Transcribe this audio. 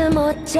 ธอหมดใจ